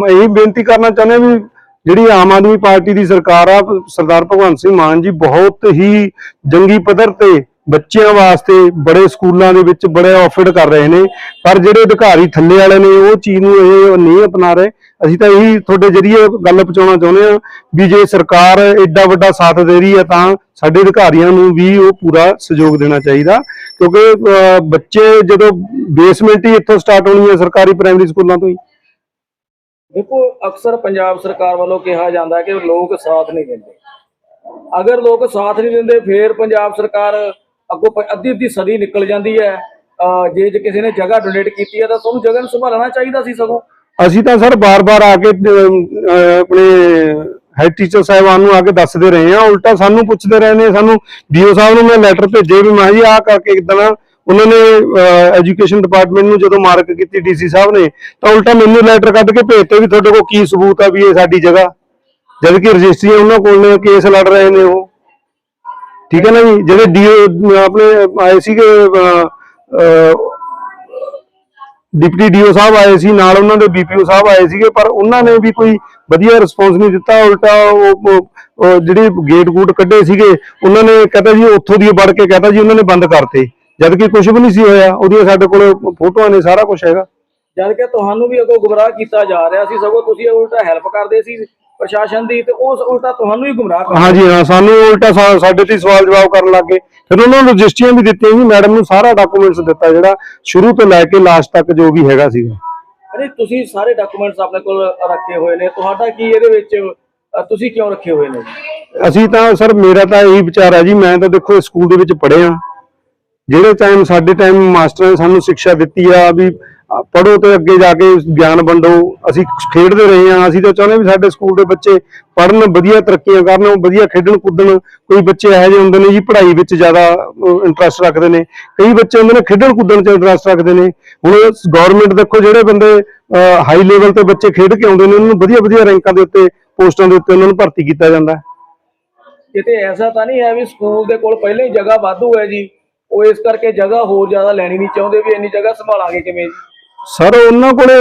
ਇਹੀ ਬੇਨਤੀ ਕਰਨਾ ਚਾਹੁੰਦੇ ਵੀ ਜਿਹੜੀ ਆਮ ਆਦਮੀ ਪਾਰਟੀ ਦੀ ਸਰਕਾਰ ਆ ਸਰਦਾਰ ਭਗਵੰਤ ਸਿੰਘ ਮਾਨ ਜੀ ਬਹੁਤ ਹੀ ਜੰਗੀ ਪੱਧਰ ਤੇ ਬੱਚਿਆਂ ਵਾਸਤੇ ਬੜੇ ਸਕੂਲਾਂ ਦੇ ਵਿੱਚ ਬੜੇ ਆਫਰਡ ਕਰ ਰਹੇ ਨੇ, ਪਰ ਜਿਹੜੇ ਅਧਿਕਾਰੀ ਥੱਲੇ ਵਾਲੇ ਨੇ, ਉਹ ਚੀਜ਼ ਨੂੰ ਇਹ ਨਹੀਂ ਅਪਣਾ ਰਹੇ। ਅਸੀਂ ਤਾਂ ਇਹੀ ਤੁਹਾਡੇ ਜਰੀਏ ਗੱਲ ਪਹੁੰਚਾਉਣਾ ਚਾਹੁੰਦੇ ਹਾਂ ਵੀ ਜੇ ਸਰਕਾਰ ਐਡਾ ਵੱਡਾ ਸਾਥ ਦੇ ਰਹੀ ਹੈ ਤਾਂ ਸਾਡੇ ਅਧਿਕਾਰੀਆਂ ਨੂੰ ਵੀ ਉਹ ਪੂਰਾ ਸਹਿਯੋਗ ਦੇਣਾ ਚਾਹੀਦਾ, ਕਿਉਂਕਿ ਬੱਚੇ ਜਦੋਂ ਬੇਸਮੈਂਟ ਹੀ ਇੱਥੋਂ ਸਟਾਰਟ ਹੋਣੀ ਹੈ ਸਰਕਾਰੀ ਪ੍ਰਾਇਮਰੀ ਸਕੂਲਾਂ ਤੋਂ ਹੀ। ਦੇਖੋ, ਅਕਸਰ ਪੰਜਾਬ ਸਰਕਾਰ ਵੱਲੋਂ ਕਿਹਾ ਜਾਂਦਾ ਹੈ ਕਿ ਲੋਕ ਸਾਥ ਨਹੀਂ ਦਿੰਦੇ। ਅਗਰ ਲੋਕ ਸਾਥ ਨਹੀਂ ਦਿੰਦੇ, ਫਿਰ ਪੰਜਾਬ ਸਰਕਾਰ ਅੱਗੋਂ ਅੱਧੀ ਅੱਧੀ ਸਦੀ ਨਿਕਲ ਜਾਂਦੀ ਹੈ। ਜੇ ਜੇ ਕਿਸੇ ਨੇ ਜਗ੍ਹਾ ਡੋਨੇਟ ਕੀਤੀ ਹੈ ਤਾਂ ਤੁਹਾਨੂੰ ਜਗ੍ਹਾ ਨੂੰ ਸੰਭਾਲਣਾ ਚਾਹੀਦਾ ਸੀ ਸਗੋਂ। ਅਸੀਂ ਤਾਂ ਸਰ ਬਾਰ-ਬਾਰ ਆ ਕੇ ਆਪਣੇ ਹੈਡ ਟੀਚਰ ਸਾਹਿਬਾਨ ਨੂੰ ਆ ਕੇ ਦੱਸਦੇ ਰਹੇ ਆ ਉਲਟਾ ਸਾਨੂੰ ਪੁੱਛਦੇ ਰਹੇ ਨੇ, ਸਾਨੂੰ ਡੀਓ ਸਾਹਿਬ ਨੂੰ ਮੈਂ ਲੈਟਰ ਭੇਜੇ ਵੀ ਮੈਂ ਜੀ ਆ ਕਰਕੇ ਇਦਾਂ ਉਹਨਾਂ ਨੇ ਐਜੂਕੇਸ਼ਨ ਡਿਪਾਰਟਮੈਂਟ ਨੂੰ ਜਦੋਂ ਮਾਰਕ ਕੀਤੀ ਡੀਸੀ ਸਾਹਿਬ ਨੇ, ਤਾਂ ਉਲਟਾ ਮੈਨੂੰ ਲੈਟਰ ਕੱਢ ਕੇ ਭੇਜਤੇ ਵੀ ਤੁਹਾਡੇ ਕੋਲ ਕੀ ਸਬੂਤ ਆ ਵੀ ਇਹ ਸਾਡੀ ਜਗ੍ਹਾ। ਜਦ ਕਿ ਰਜਿਸਟਰੀ ਉਹਨਾਂ ਕੋਲ ਨੇ ਕੇਸ ਲੜ ਰਹੇ ਨੇ ਉਹ। ਠੀਕ ਹੈ ਨਾ ਜੀ? ਜਿਹੜੇ ਡੀਓ ਆਪਣੇ ਆਏ ਸੀਗੇ ਡਿਪਟੀ ਡੀਓ ਸਾਹਿਬ ਆਏ ਸੀ, ਨਾਲ ਉਹਨਾਂ ਦੇ ਬੀਪੀਓ ਸਾਹਿਬ ਆਏ ਸੀਗੇ, ਪਰ ਉਹਨਾਂ ਨੇ ਵੀ ਕੋਈ ਵਧੀਆ ਰਿਸਪੌਂਸ ਨਹੀਂ ਦਿੱਤਾ, ਉਲਟਾ ਉਹ ਜਿਹੜੇ ਗੇਟ ਗੂਟ ਕੱਢੇ ਸੀਗੇ, ਉਹਨਾਂ ਨੇ ਕਹਤਾ ਜੀ, ਉੱਥੋਂ ਦੀ ਵੜ ਕੇ ਕਹਿੰਦਾ ਜੀ, ਉਹਨਾਂ ਨੇ ਬੰਦ ਕਰਤੇ। ਜਦ ਕਿ ਕੁਝ ਵੀ ਨਹੀਂ ਸੀ ਹੋਇਆ, ਉਹਦੀਆਂ ਸਾਡੇ ਕੋਲ ਫੋਟੋਆਂ ਨੇ, ਸਾਰਾ ਕੁਝ ਹੈਗਾ। ਜਦ ਕਿ ਤੁਹਾਨੂੰ ਵੀ ਅਗੋ ਗੁੰਮਰਾਹ ਕੀਤਾ ਜਾ ਰਿਹਾ ਸੀ, ਸਗੋਂ ਤੁਸੀਂ ਉਲਟਾ ਹੈਲਪ ਕਰਦੇ ਸੀ। ਪ੍ਰਸ਼ਾਸਨ ਦੀ ਤੇ ਉਸ ਉਲਟਾ ਤੁਹਾਨੂੰ ਹੀ ਗੁੰਮਰਾਹ ਕਰ ਹਾਂਜੀ ਹਾਂ ਸਾਨੂੰ ਉਲਟਾ ਸਾਡੇ ਤੇ ਸਵਾਲ ਜਵਾਬ ਕਰਨ ਲੱਗ ਫਿਰ ਉਹਨਾਂ ਨੂੰ ਰਜਿਸਟਰੀਆਂ ਵੀ ਦਿੱਤੀਆਂ ਜੀ ਮੈਡਮ ਨੂੰ ਸਾਰਾ ਡਾਕੂਮੈਂਟਸ ਦਿੱਤਾ ਜਿਹੜਾ ਸ਼ੁਰੂ ਤੋਂ ਲੈ ਕੇ ਲਾਸਟ ਤੱਕ ਜੋ ਵੀ ਹੈਗਾ ਸੀਗਾ। ਅਰੇ ਤੁਸੀਂ ਸਾਰੇ ਡਾਕੂਮੈਂਟਸ ਆਪਣੇ ਕੋਲ ਰੱਖੇ ਹੋਏ ਨੇ। ਤੁਹਾਡਾ ਕੀ ਇਹਦੇ ਵਿੱਚ ਤੁਸੀਂ ਕਿਉਂ ਰੱਖੇ ਹੋਏ ਨੇ? ਅਸੀਂ ਤਾਂ ਸਰ ਮੇਰਾ ਤਾਂ ਇਹੀ ਵਿਚਾਰ ਹੈ ਜੀ ਮੈਂ ਤਾਂ ਦੇਖੋ ਸਕੂਲ ਦੇ ਵਿੱਚ ਪੜ੍ਹਿਆ। ਜਿਹੜੇ ਟਾਈਮ ਸਾਡੇ ਟਾਈਮ ਮਾਸਟਰਾਂ ਨੇ ਸਾਨੂੰ ਸਿੱਖਿਆ ਦਿੱਤੀ ਆ ਵੀ ਪੜੋ ਤੇ ਅੱਗੇ ਜਾ ਕੇ ਗਿਆਨ ਵੰਡੋ। ਅਸੀਂ ਖੇਡਦੇ ਰਹੇ ਹਾਂ। ਅਸੀਂ ਤਾਂ ਚਾਹੁੰਦੇ ਵੀ ਸਾਡੇ ਸਕੂਲ ਦੇ ਬੱਚੇ ਪੜ੍ਹਨ, ਵਧੀਆ ਤਰੱਕੀਆਂ ਕਰਨ, ਵਧੀਆ ਖੇਡਣ ਕੁੱਦਣ। ਕੋਈ ਬੱਚੇ ਇਹੋ ਜਿਹੇ ਹੁੰਦੇ ਨੇ ਜੀ ਪੜ੍ਹਾਈ ਵਿੱਚ ਜ਼ਿਆਦਾ ਇੰਟਰਸਟ ਰੱਖਦੇ ਨੇ। ਕਈ ਬੱਚੇ ਹੁੰਦੇ ਨੇ ਖੇਡਣ ਕੁੱਦਣ 'ਚ ਇੰਟਰਸਟ ਰੱਖਦੇ ਨੇ। ਹੁਣ ਗਵਰਨਮੈਂਟ ਦੇਖੋ ਜਿਹੜੇ ਬੰਦੇ ਹਾਈ ਲੈਵਲ ਤੇ ਬੱਚੇ ਖੇਡ ਕੇ ਆਉਂਦੇ ਨੇ, ਉਹਨਾਂ ਨੂੰ ਵਧੀਆ ਵਧੀਆ ਰੈਂਕਾਂ ਦੇ ਉੱਤੇ, ਪੋਸਟਾਂ ਦੇ ਉੱਤੇ ਉਹਨਾਂ ਨੂੰ ਭਰਤੀ ਕੀਤਾ ਜਾਂਦਾ ਕਿਤੇ ਐਸਾ ਤਾਂ ਨਹੀਂ ਹੈ ਵੀ ਸਕੂਲ ਦੇ ਕੋਲ ਪਹਿਲਾਂ ਹੀ ਜਗ੍ਹਾ ਵਾਧੂ ਹੈ ਜੀ। ਉਹ ਇਸ ਕਰਕੇ ਜਗ੍ਹਾ ਹੋਰ ਜ਼ਿਆਦਾ ਲੈਣੀ ਨਹੀਂ ਚਾਹੁੰਦੇ ਵੀ ਇੰਨੀ ਜਗ੍ਹਾ ਸੰਭਾਲਾਂਗੇ ਕਿਵੇਂ ਜੀ। ਸਰ ਉਹਨਾਂ ਕੋਲੇ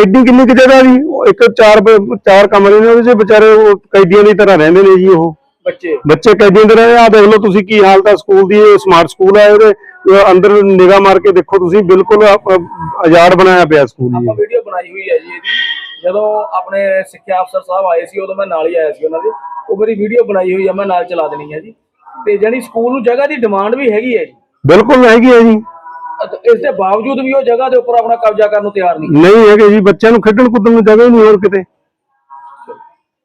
ਐਡੀ ਕਿੰਨੀ ਕੁ ਜਗ੍ਹਾ ਉਹ ਇੱਕ ਚਾਰ ਚਾਰ ਕਮਰੇ ਨੇ ਉਹਦੇ 'ਚ ਵਿਚਾਰੇ ਉਹ ਕੈਦੀਆਂ ਦੀ ਤਰ੍ਹਾਂ ਰਹਿੰਦੇ ਨੇ ਜੀ ਉਹ। ਬੱਚੇ? ਬੱਚੇ ਕੈਦੀਆਂ ਦੀ ਤਰ੍ਹਾਂ ਆ ਦੇਖ ਲਓ ਤੁਸੀਂ ਕੀ ਹਾਲਤ ਆ ਸਕੂਲ ਦੀ ਇਹ ਸਮਾਰਟ ਸਕੂਲ ਆ ਅਹ ਅੰਦਰ ਨਿਗਾਹ ਮਾਰ ਕੇ ਦੇਖੋ ਤੁਸੀਂ ਬਿਲਕੁਲ ਆਜ਼ਾਦ ਬਣਾਇਆ ਪਿਆ ਸਕੂਲ ਆਪਾਂ ਵੀਡੀਓ ਬਣਾਈ ਹੋਈ ਹੈ ਜੀ ਇਹਦੀ। ਜਦੋਂ ਆਪਣੇ ਸਿੱਖਿਆ ਅਫਸਰ ਸਾਹਿਬ ਆਏ ਸੀ ਉਦੋਂ ਮੈਂ ਨਾਲ ਹੀ ਆਇਆ ਸੀ ਉਹਨਾਂ ਦੇ। ਉਹ ਮੇਰੀ ਵੀਡੀਓ ਬਣਾਈ ਹੋਈ ਹੈ ਮੈਂ ਨਾਲ ਚਲਾ ਦੇਣੀ ਹੈ ਜੀ। ਤੇ ਜਾਨੀ ਸਕੂਲ ਨੂੰ ਜਗ੍ਹਾ ਦੀ ਡਿਮਾਂਡ ਵੀ ਹੈਗੀ ਹੈ ਜੀ। ਬਿਲਕੁਲ ਹੈਗੀ ਹੈ ਜੀ। ਇਸ ਦੇ ਬਾਵਜੂਦ ਵੀ ਉਹ ਜਗ੍ਹਾ ਦੇ ਉੱਪਰ ਆਪਣਾ ਕਬਜ਼ਾ ਕਰਨ ਨੂੰ ਤਿਆਰ ਨਹੀਂ। ਨਹੀਂ ਹੈਗੇ ਜੀ ਬੱਚਿਆਂ ਨੂੰ ਖੇਡਣ ਕੁੱਦਣ ਨੂੰ ਜਗ੍ਹਾ ਹੀ ਨਹੀਂ ਹੋਰ ਕਿਤੇ।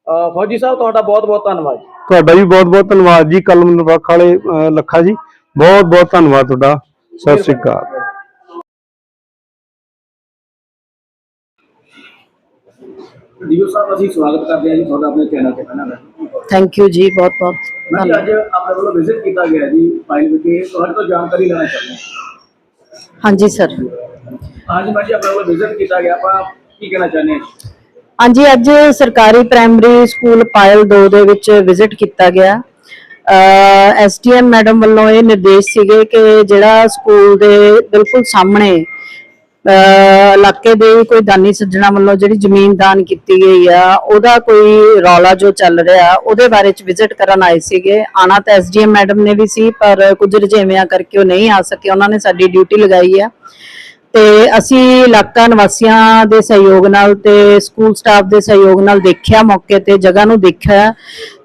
ਅਹ ਫੌਜੀ ਸਾਹਿਬ ਤੁਹਾਡਾ ਬਹੁਤ ਬਹੁਤ ਧੰਨਵਾਦ ਜੀ। ਤੁਹਾਡਾ ਵੀ ਬਹੁਤ ਬਹੁਤ ਧੰਨਵਾਦ ਜੀ ਕਲਮ ਨਵਖ ਵਾਲੇ ਅਹ ਲੱਖਾ ਜੀ। ਬਹੁਤ ਬਹੁਤ ਧੰਨਵਾਦ ਤੁਹਾਡਾ। ਸਤਿ ਸ੍ਰੀ ਅਕਾਲ। ਡੀਓ ਸਾਹਿਬ ਅਸੀਂ ਸਵਾਗਤ ਕਰਦੇ ਹਾਂ ਜੀ ਤੁਹਾਡਾ ਆਪਣੇ ਚੈਨਲ ਤੇ। ਪਹਿਲਾਂ ਥੈਂਕ ਯੂ ਜੀ ਬਹੁਤ ਬਹੁਤ ਮੈਂ ਧੰਨਵਾਦ। ਅੱਜ ਆਪਣੇ ਵੱਲੋਂ ਵਿਜ਼ਿਟ ਕੀਤਾ ਗਿਆ ਜੀ ਫਾਈਲ ਵਿਖੇ ਤੁਹਾਡੇ ਤੋਂ ਜਾਣਕਾਰੀ ਲੈਣਾ ਚਾਹੁੰਦਾ ਹਾਂਜੀ ਸਰ ਅੱਜ ਮੈਂ ਜੀ ਆਪਣੇ ਵੱਲੋਂ ਵਿਜ਼ਿਟ ਕੀਤਾ ਗਿਆ ਆਪਾਂ ਕੀ ਕਹਿਣਾ ਚਾਹੁੰਦੇ ਹਾਂ? ਹਾਂਜੀ ਅੱਜ ਸਰਕਾਰੀ ਪ੍ਰਾਇਮਰੀ ਸਕੂਲ ਪਾਇਲ 2 ਦੇ ਵਿੱਚ ਵਿਜ਼ਿਟ ਕੀਤਾ ਗਿਆ ਐਸਟੀਐਮ ਮੈਡਮ ਵੱਲੋਂ ਇਹ ਨਿਰਦੇਸ਼ ਸੀਗੇ ਕਿ ਜਿਹੜਾ ਸਕੂਲ ਦੇ ਬਿਲਕੁਲ ਸਾਹਮਣੇ ਇਲਾਕੇ ਦੇ ਕੋਈ ਦਾਨੀ ਸੱਜਣਾ ਵੱਲੋਂ ਜਿਹੜੀ ਜ਼ਮੀਨ ਦਾਨ ਕੀਤੀ ਗਈ ਆ ਉਹਦਾ ਕੋਈ ਰੌਲਾ ਜੋ ਚੱਲ ਰਿਹਾ ਉਹਦੇ ਬਾਰੇ ਚ ਵਿਜ਼ਿਟ ਕਰਨ ਆਏ ਸੀਗੇ। ਆਣਾ ਤਾਂ ਐਸਡੀਐਮ ਮੈਡਮ ਨੇ ਵੀ ਸੀ ਪਰ ਕੁਝ ਰੁਝੇਵਿਆਂ ਕਰਕੇ ਉਹ ਨਹੀਂ ਆ ਸਕੇ। ਉਹਨਾਂ ਨੇ ਸਾਡੀ ਡਿਊਟੀ ਲਗਾਈ ਆ। ਤੇ ਅਸੀਂ ਇਲਾਕਾ ਨਿਵਾਸੀਆਂ ਦੇ ਸਹਿਯੋਗ ਨਾਲ ਤੇ ਸਕੂਲ ਸਟਾਫ ਦੇ ਸਹਿਯੋਗ ਨਾਲ ਦੇਖਿਆ ਮੌਕੇ ਤੇ ਜਗ੍ਹਾ ਨੂੰ ਦੇਖਿਆ।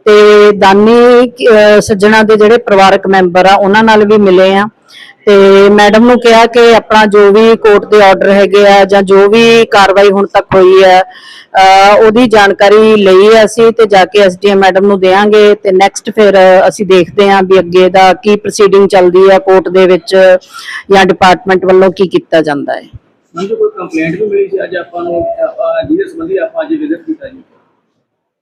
ਤੇ ਦਾਨੀ ਅਹ, ਸੱਜਣਾ ਦੇ ਜਿਹੜੇ ਪਰਿਵਾਰਕ ਮੈਂਬਰ ਆ ਉਹਨਾਂ ਨਾਲ ਵੀ ਮਿਲੇ ਆ। ਤੇ ਮੈਡਮ ਨੂੰ ਕਿਹਾ ਕਿ ਆਪਣਾ ਜੋ ਵੀ ਕੋਰਟ ਦੇ ਆਰਡਰ ਹੈਗੇ ਆ ਜਾਂ ਜੋ ਵੀ ਕਾਰਵਾਈ ਹੁਣ ਤੱਕ ਹੋਈ ਹੈ ਉਹਦੀ ਜਾਣਕਾਰੀ ਲਈ ਅਸੀਂ ਤੇ ਜਾ ਕੇ ਐਸਡੀਐਮ ਮੈਡਮ ਨੂੰ ਦੇਵਾਂਗੇ ਤੇ ਨੈਕਸਟ ਫਿਰ ਅਸੀਂ ਦੇਖਦੇ ਹਾਂ ਵੀ ਅੱਗੇ ਦਾ ਕੀ ਪ੍ਰੋਸੀਡਿੰਗ ਚੱਲਦੀ ਆ ਕੋਰਟ ਦੇ ਵਿੱਚ ਜਾਂ ਡਿਪਾਰਟਮੈਂਟ ਵੱਲੋਂ ਕੀ ਕੀਤਾ ਜਾਂਦਾ ਹੈ। ਮੈਨੂੰ ਕੋਈ ਕੰਪਲੇਂਟ ਵੀ ਮਿਲੀ ਸੀ, ਅੱਜ ਆਪਾਂ ਨੂੰ ਜਿਹਦੇ ਸੰਬੰਧੀ ਆਪਾਂ ਅੱਜ ਵਿਜ਼ਿਟ ਕੀਤਾ ਜੀ।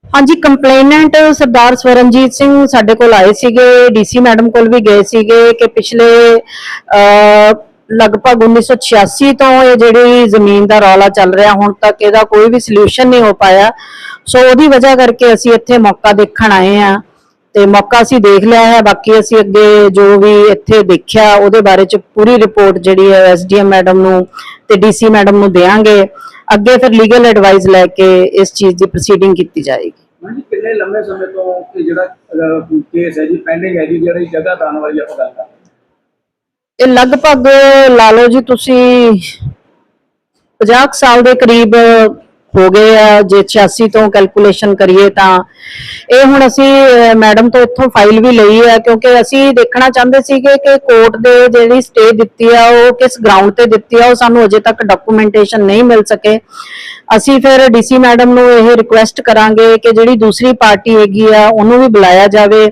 ਹਾਂਜੀ ਕੰਪਲੇਨੈਂਟ ਸਰਦਾਰ ਸਵਰਨਜੀਤ ਸਿੰਘ ਸਾਡੇ ਕੋਲ ਆਏ ਸੀਗੇ ਡੀਸੀ ਮੈਡਮ ਕੋਲ ਵੀ ਗਏ ਸੀਗੇ ਕਿ ਪਿਛਲੇ ਅਹ, ਲਗਭਗ 1986 ਤੋਂ ਇਹ ਜਿਹੜੀ ਜ਼ਮੀਨ ਦਾ ਰੌਲਾ ਚੱਲ ਰਿਹਾ ਹੁਣ ਤੱਕ ਇਹਦਾ ਕੋਈ ਵੀ ਸੋਲੂਸ਼ਨ ਨਹੀਂ ਹੋ ਪਾਇਆ। ਸੋ ਉਹਦੀ ਵਜ੍ਹਾ ਕਰਕੇ ਅਸੀਂ ਇੱਥੇ ਮੌਕਾ ਦੇਖਣ ਆਏ ਆ ਤੇ ਮੌਕਾ ਅਸੀਂ ਦੇਖ ਲਿਆ ਹੈ। ਬਾਕੀ ਅਸੀਂ ਅੱਗੇ ਜੋ ਵੀ ਇੱਥੇ ਦੇਖਿਆ ਉਹਦੇ ਬਾਰੇ ਚ ਪੂਰੀ ਰਿਪੋਰਟ ਜਿਹੜੀ ਹੈ ਐਸਡੀਐਮ ਮੈਡਮ ਨੂੰ ਤੇ ਡੀਸੀ ਮੈਡਮ ਨੂੰ ਦੇਵਾਂਗੇ। ਅੱਗੇ ਫਿਰ ਲੀਗਲ ਐਡਵਾਈਸ ਲੈ ਕੇ ਇਸ ਚੀਜ਼ ਦੀ ਪ੍ਰੋਸੀਡਿੰਗ ਕੀਤੀ ਜਾਏਗੀ। ਮੈਂ ਜੀ ਕਿੰਨੇ ਲੰਮੇ ਸਮੇਂ ਤੋਂ ਇਹ ਜਿਹੜਾ ਕੇਸ ਹੈ ਜੀ ਪੈਂਡਿੰਗ ਹੈ ਜੀ ਜਿਹੜੀ ਜਗ੍ਹਾ ਦਾਨ ਵਾਲੀ ਆਪਾਂ ਗੱਲ ਕਰ ਰਹੇ ਹਾਂ? ਇਹ ਲਗਭਗ ਲਾ ਲਓ ਜੀ ਤੁਸੀਂ 50 ਕੁ ਸਾਲ ਦੇ ਕਰੀਬ ਹੋ ਗਏ ਆ, ਜੇ 86 ਤੋਂ ਕੈਲਕੂਲੇਸ਼ਨ ਕਰੀਏ ਤਾਂ। ਇਹ ਹੁਣ ਅਸੀਂ ਮੈਡਮ ਤੋਂ ਇੱਥੋਂ ਫਾਈਲ ਵੀ ਲਈ ਹੈ ਕਿਉਂਕਿ ਅਸੀਂ ਦੇਖਣਾ ਚਾਹੁੰਦੇ ਸੀਗੇ ਕਿ ਕੋਰਟ ਦੇ ਜਿਹੜੀ ਸਟੇ ਦਿੱਤੀ ਆ, ਉਹ ਕਿਸ ਗਰਾਊਂਡ ਤੇ ਦਿੱਤੀ ਆ, ਉਹ ਸਾਨੂੰ ਅਜੇ ਤੱਕ ਡਾਕੂਮੈਂਟੇਸ਼ਨ ਨਹੀਂ ਮਿਲ ਸਕੇ। ਅਸੀਂ ਫਿਰ ਡੀਸੀ ਮੈਡਮ ਨੂੰ ਇਹ ਰਿਕੁਐਸਟ ਕਰਾਂਗੇ ਕਿ ਜਿਹੜੀ ਦੂਸਰੀ ਪਾਰਟੀ ਹੈਗੀ ਆ, ਉਹਨੂੰ ਵੀ ਬੁਲਾਇਆ ਜਾਵੇ।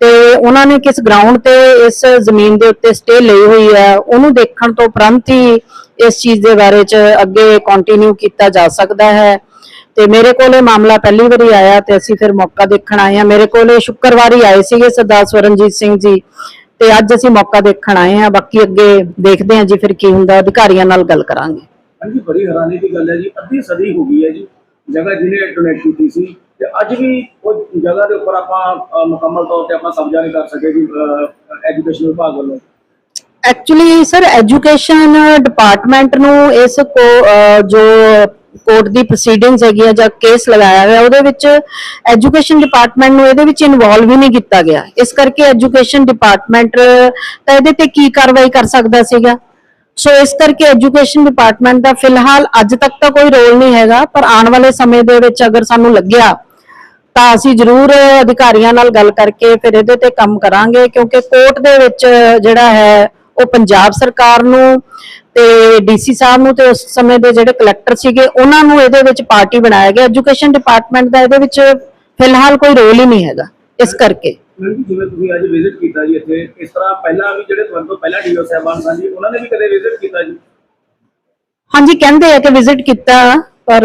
ਤੇ ਉਹਨਾਂ ਨੇ ਕਿਸ ਗਰਾਊਂਡ ਤੇ ਇਸ ਜ਼ਮੀਨ ਦੇ ਉੱਤੇ ਸਟੇ ਲਈ ਹੋਈ ਆ, ਉਹਨੂੰ ਦੇਖਣ ਤੋਂ ਉਪਰੰਤ ਹੀ ਇਸ ਚੀਜ਼ ਦੇ ਬਾਰੇ ਚ ਅੱਗੇ ਕੰਟੀਨਿਊ ਕੀਤਾ ਜਾ ਸਕਦਾ ਹੈ। ਤੇ ਮੇਰੇ ਕੋਲ ਇਹ ਮਾਮਲਾ ਪਹਿਲੀ ਵਾਰੀ ਆਇਆ ਤੇ ਅਸੀਂ ਫਿਰ ਮੌਕਾ ਦੇਖਣ ਆਏ ਆ ਮੇਰੇ ਕੋਲ ਇਹ ਸ਼ੁੱਕਰਵਾਰ ਹੀ ਆਏ ਸੀਗੇ ਸਰਦਾਰ ਸਵਰਨਜੀਤ ਸਿੰਘ ਜੀ ਤੇ ਅੱਜ ਅਸੀਂ ਮੌਕਾ ਦੇਖਣ ਆਏ ਆ ਬਾਕੀ ਅੱਗੇ ਦੇਖਦੇ ਹਾਂ ਜੀ ਫਿਰ ਕੀ ਹੁੰਦਾ, ਅਧਿਕਾਰੀਆਂ ਨਾਲ ਗੱਲ ਕਰਾਂਗੇ। ਹਾਂਜੀ, ਬੜੀ ਹੈਰਾਨੀ ਦੀ ਗੱਲ ਹੈ ਜੀ। ਅੱਧੀ ਸਦੀ ਹੋ ਗਈ ਹੈ ਜੀ, ਜਗ੍ਹਾ ਜਿਹਨੇ ਡੋਨੇਟ ਕੀਤੀ ਸੀ ਤੇ ਅੱਜ ਵੀ ਉਹ ਜਗ੍ਹਾ ਦੇ ਉੱਪਰ ਆਪਾਂ ਮੁਕੰਮਲ ਤੌਰ ਤੇ ਆਪਾਂ ਕਬਜ਼ਾ ਨਹੀਂ ਕਰ ਸਕੇ ਜੀ ਐਜੂਕੇਸ਼ਨ ਵਿਭਾਗ ਵੱਲੋਂ। ਐਕਚੁਅਲੀ ਸਰ ਐਜੂਕੇਸ਼ਨ ਡਿਪਾਰਟਮੈਂਟ ਨੂੰ ਇਸ ਕੋ ਜੋ ਕੋਰਟ ਦੀ ਪ੍ਰੋਸੀਡਿੰਗਸ ਹੈਗੀ ਆ ਜਾਂ ਕੇਸ ਲਗਾਇਆ ਹੋਇਆ, ਉਹਦੇ ਵਿੱਚ ਐਜੂਕੇਸ਼ਨ ਡਿਪਾਰਟਮੈਂਟ ਨੂੰ ਇਹਦੇ ਵਿੱਚ ਇਨਵੋਲਵ ਹੀ ਨਹੀਂ ਕੀਤਾ ਗਿਆ। ਇਸ ਕਰਕੇ ਐਜੂਕੇਸ਼ਨ ਡਿਪਾਰਟਮੈਂਟ ਤਾਂ ਇਹਦੇ ਤੇ ਕੀ ਕਾਰਵਾਈ ਕਰ ਸਕਦਾ ਸੀਗਾ? ਸੋ ਇਸ ਕਰਕੇ ਐਜੂਕੇਸ਼ਨ ਡਿਪਾਰਟਮੈਂਟ ਦਾ ਫਿਲਹਾਲ ਅੱਜ ਤੱਕ ਤਾਂ ਕੋਈ ਰੋਲ ਨਹੀਂ ਹੈਗਾ, ਪਰ ਆਉਣ ਵਾਲੇ ਸਮੇਂ ਦੇ ਵਿੱਚ ਅਗਰ ਸਾਨੂੰ ਲੱਗਿਆ, ਤਾਂ ਅਸੀਂ ਜ਼ਰੂਰ ਅਧਿਕਾਰੀਆਂ ਨਾਲ ਗੱਲ ਕਰਕੇ ਫਿਰ ਇਹਦੇ ਤੇ ਕੰਮ ਕਰਾਂਗੇ, ਕਿਉਂਕਿ ਕੋਰਟ ਦੇ ਵਿੱਚ ਜਿਹੜਾ ਹੈ ਉਹ ਪੰਜਾਬ ਸਰਕਾਰ ਨੂੰ ਤੇ ਡੀਸੀ ਸਾਹਿਬ ਨੂੰ ਤੇ ਉਸ ਸਮੇਂ ਦੇ ਜਿਹੜੇ ਕਲੈਕਟਰ ਸੀਗੇ ਉਹਨਾਂ ਨੂੰ ਇਹਦੇ ਵਿੱਚ ਪਾਰਟੀ ਬਣਾਇਆ ਗਿਆ। ਐਜੂਕੇਸ਼ਨ ਡਿਪਾਰਟਮੈਂਟ ਦਾ ਇਹਦੇ ਵਿੱਚ ਫਿਲਹਾਲ ਕੋਈ ਰੋਲ ਹੀ ਨਹੀਂ ਹੈਗਾ ਇਸ ਕਰਕੇ। ਮੈਡਮ ਜੀ ਜਿਵੇਂ ਤੁਸੀਂ ਅੱਜ ਵਿਜ਼ਿਟ ਕੀਤਾ ਜੀ ਇੱਥੇ ਇਸ ਤਰ੍ਹਾਂ ਪਹਿਲਾਂ ਵੀ ਜਿਹੜੇ ਤੁਹਾਡੇ ਤੋਂ ਪਹਿਲਾਂ ਡੀਓ ਸਾਹਿਬਾਨ ਸਨ ਜੀ ਉਹਨਾਂ ਨੇ ਵੀ ਕਦੇ ਵਿਜ਼ਿਟ ਕੀਤਾ ਜੀ? ਹਾਂਜੀ ਕਹਿੰਦੇ ਆ ਕਿ ਵਿਜ਼ਿਟ ਕੀਤਾ ਪਰ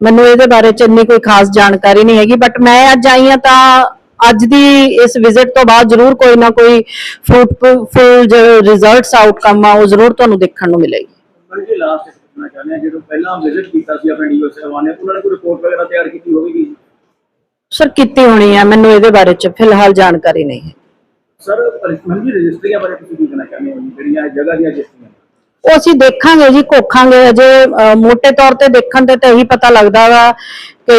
ਮੈਨੂੰ ਇਹਦੇ ਬਾਰੇ ਚ ਇੰਨੀ ਕੋਈ ਖਾਸ ਜਾਣਕਾਰੀ ਨਹੀਂ ਹੈਗੀ ਬਟ ਮੈਂ ਅੱਜ ਆਈ ਹਾਂ ਤਾਂ ਅੱਜ ਦੀ ਇਸ ਵਿਜ਼ਿਟ ਤੋਂ ਬਾਅਦ ਜ਼ਰੂਰ ਕੋਈ ਨਾ ਕੋਈ ਫਰੂਟਫੁਲ ਰਿਜ਼ਲਟਸ ਆਊਟਕਮ ਆ ਉਹ ਜ਼ਰੂਰ ਤੁਹਾਨੂੰ ਦੇਖਣ ਨੂੰ ਮਿਲੇਗੀ। ਮੈਡਮ ਜੀ ਲਾਸਟ ਪੁੱਛਣਾ ਚਾਹੁੰਦੇ ਹਾਂ ਜਦੋਂ ਪਹਿਲਾਂ ਵਿਜ਼ਿਟ ਕੀਤਾ ਸੀ ਆਪਣੇ ਡੀਓ ਸਾਹਿਬਾਨ ਨੇ ਉਹਨਾਂ ਨੇ ਕੋਈ ਰਿਪੋਰਟ ਵਗੈਰਾ ਤਿਆਰ ਕੀਤੀ ਹੋਵੇਗੀ ਜੀ? ਸਰ ਕੀਤੀ ਹੋਣੀ ਆ ਮੈਨੂੰ ਇਹਦੇ ਬਾਰੇ ਚ ਫਿਲਹਾਲ ਜਾਣਕਾਰੀ ਨਹੀਂ ਹੈ। ਸਰ ਮੈਡਮ ਜੀ ਰਜਿਸਟਰੀਆਂ ਬਾਰੇ ਤੁਸੀਂ ਕੀ ਕਹਿਣਾ ਚਾਹੁੰਦੇ ਹੋ ਜਿਹੜੀਆਂ ਜਗ੍ਹਾ ਦੀਆਂ ਰਜਿਸਟਰੀਆਂ। ਉਹ ਅਸੀਂ ਦੇਖਾਂਗੇ ਜੀ ਕੋਖਾਂਗੇ ਅਜੇ ਮੋٹے ਤੌਰ ਤੇ ਦੇਖਣ ਤੇ ਤਾਂ ਇਹੀ ਪਤਾ ਲੱਗਦਾ ਵਾ ਕਿ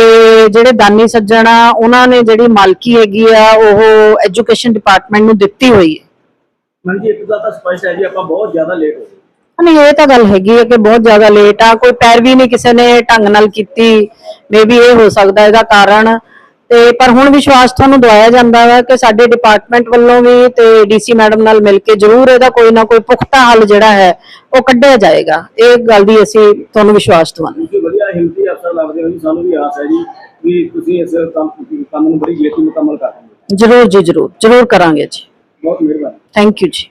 ਜਿਹੜੇ ਦਾਨੀ ਸੱਜਣ ਆ ਉਹਨਾਂ ਨੇ ਜਿਹੜੀ ਮਾਲਕੀ ਹੈਗੀ ਆ ਉਹ ਐਜੂਕੇਸ਼ਨ ਡਿਪਾਰਟਮੈਂਟ ਨੂੰ ਦਿੱਤੀ ਹੋਈ ਹੈ। ਮੈਡਮ ਜੀ ਇੱਕ ਗੱਲ ਤਾਂ ਸਪਸ਼ਟ ਹੈ ਜੀ ਆਪਾਂ ਬਹੁਤ ਜ਼ਿਆਦਾ ਲੇਟ ਹੋ ਗਏ। ਨਹੀਂ ਇਹ ਤਾਂ ਗੱਲ ਹੈਗੀ ਹੈ ਕਿ ਬਹੁਤ ਜ਼ਿਆਦਾ ਲੇਟ ਆ ਕੋਈ ਪੈਰਵੀ ਨਹੀਂ ਕਿਸੇ ਨੇ ਢੰਗ ਨਾਲ ਕੀਤੀ। ਮੇਬੀ ਇਹ ਹੋ ਸਕਦਾ ਇਹਦਾ ਕਾਰਨ ਤੇ ਪਰ ਹੁਣ ਵਿਸ਼ਵਾਸ ਤੁਹਾਨੂੰ ਦਵਾਇਆ ਜਾਂਦਾ ਵਾ ਕਿ ਸਾਡੇ ਡਿਪਾਰਟਮੈਂਟ ਵੱਲੋਂ ਵੀ ਤੇ ਡੀਸੀ ਮੈਡਮ ਨਾਲ ਮਿਲ ਕੇ ਜ਼ਰੂਰ ਇਹਦਾ ਕੋਈ ਨਾ ਕੋਈ ਪੁਖਤਾ ਹੱਲ ਜਿਹੜਾ ਹੈ ਉਹ ਕੱਢਿਆ ਜਾਏਗਾ। ਇਹ ਗੱਲ ਦੀ ਅਸੀਂ ਤੁਹਾਨੂੰ ਵਿਸ਼ਵਾਸ ਦਵਾਉਂਦੇ ਤੁਸੀਂ ਵਧੀਆ ਹਿੰਦੀ ਅਫਸਰ ਲੱਗਦੇ ਹੋ ਜੀ ਸਾਨੂੰ ਵੀ ਆਸ ਹੈ ਜੀ ਵੀ ਤੁਸੀਂ ਇਸ ਕੰਮ ਨੂੰ ਬੜੀ ਛੇਤੀ ਮੁਕੰਮਲ ਕਰ ਜ਼ਰੂਰ ਜੀ ਜ਼ਰੂਰ। ਜ਼ਰੂਰ ਕਰਾਂਗੇ ਜੀ। ਬਹੁਤ ਮਿਹਰਬਾਨੀ। ਥੈਂਕ ਯੂ ਜੀ।